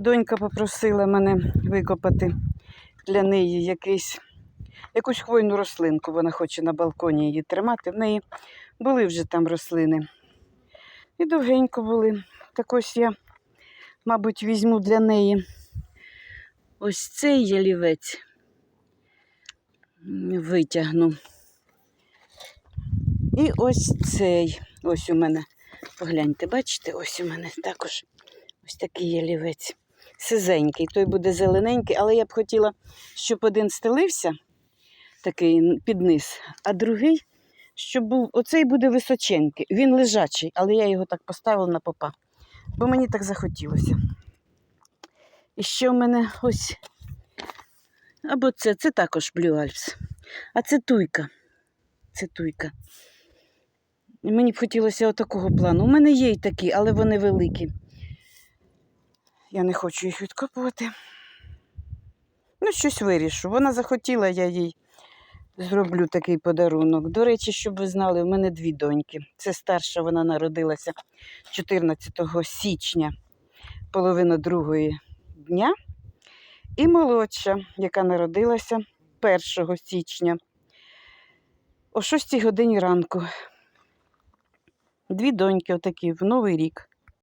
Донька попросила мене викопати для неї якийсь, якусь хвойну рослинку. Вона хоче на балконі її тримати. В неї були вже там рослини. І довгенько були. Так ось я, мабуть, візьму для неї ось цей ялівець. Витягну. І ось цей. Ось у мене. Погляньте, бачите, ось у мене також ось такий ялівець. Сизенький, той буде зелененький, але я б хотіла, щоб один стелився, такий під низ, а другий, щоб був, оцей буде височенький. Він лежачий, але я його так поставила на попа, бо мені так захотілося. І ще в мене ось, або це, це також Blue Alps, а це туйка. Це туйка. Мені б хотілося отакого плану. У мене є й такі, але вони великі. Я не хочу їх відкопувати. Ну, щось вирішу. Вона захотіла, я їй зроблю такий подарунок. До речі, щоб ви знали, у мене дві доньки. Це старша, вона народилася 14 січня, половина другої дня. І молодша, яка народилася 1 січня о 6 годині ранку. Дві доньки отакі в Новий рік.